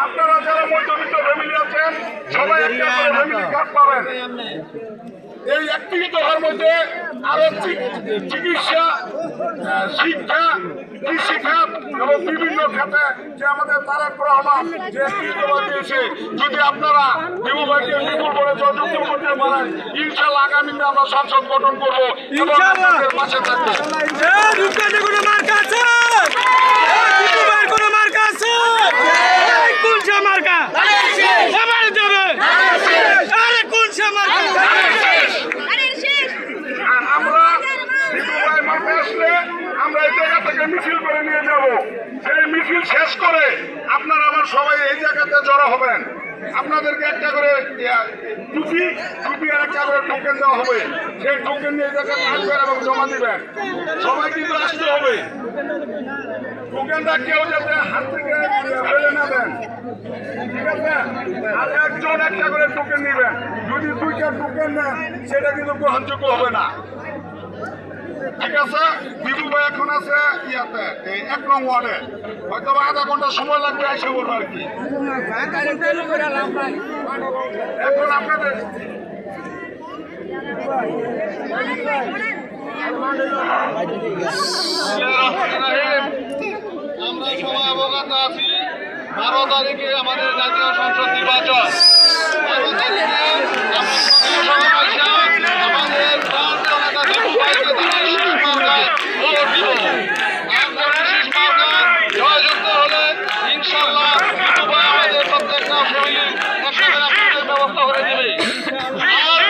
আপনারা যারা মধ্যবিত্ত ফ্যামিলি আছেন সবাই একটা করে ফ্যামিলি কার্ড পাবেন এই ব্যক্তিগত হওয়ার মধ্যে আরও চিকিৎসা শিক্ষা কৃষি খাত এবং বিভিন্ন খাতে যে আমাদের তারেক রহমান যে দিয়েছে যদি আপনারা বিভু ভাইকে বিপুল করে যুক্ত করতে পারেন ইনশাল্লাহ আগামীতে আমরা সংসদ গঠন করব এবং আপনাদের পাশে থাকব এ রূপকাজে কোনো মার্কা আছে এ কুতুবের কোনো মার্কা আছে এই কোনসা মার্কা এবার দেবে আরে কোনসা মার্কা আরে শেষ আর আমরা বিপুল ভাই মাঠে আসলে আমরা থেকে মিছিল করে নিয়ে যাব। সেই মিছিল শেষ করে আপনারা আবার সবাই এই জায়গাতে জড়ো হবেন। আপনাদেরকে একটা করে টুপি টুপি আর একটা করে টোকেন দেওয়া হবে। সেই টোকেন নিয়ে জায়গায় আসবেন এবং জমা দিবেন। সবাই কিন্তু আসতে হবে। টোকেনটা কেউ যাতে হাত থেকে ফেলে না দেন। ঠিক আছে? আর একজন একটা করে টোকেন নেবেন। যদি দুইটা টোকেন নেন, সেটা কিন্তু গ্রহণযোগ্য হবে না। ঠিক আছে? ভাই এখন আছে ইয়াতে এক নং ওয়ার্ডে। হয়তো আধা ঘণ্টা সময় লাগবে, এসে বলব আর কি। এখন আপনাদের আমরা সবাই অবগত আছি, বারো তারিখে আমাদের জাতীয় সংসদ নির্বাচন আমরা সবাই পয়সা আমাদের প্রান্ত নেতা দীপু ভাইকে তাদের শেষ মার্কায় ভোট দিব আমরা শেষ মার্কায় জয়যুক্ত হলে ইনশাল্লাহ দীপু ভাই আমাদের প্রত্যেকটা ফ্যামিলি একসাথে রাখতে ব্যবস্থা করে দিবে আর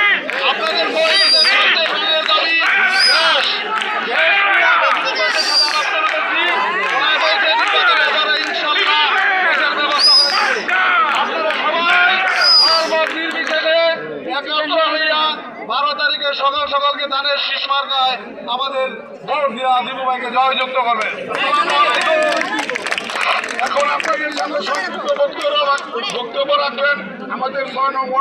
আপনাদের মহিলাদের প্রত্যেক মিলের দাবি শেষ বারো তারিখে সকাল সকালকে ধানের শীষ মার্কায় আমাদের ভোট দেওয়া দিবু ভাইকে জয়যুক্ত করবে। এখন আপনাদের সামনে বক্তব্য বক্তব্য রাখবেন। আমাদের ছয় নং ওয়ার্ড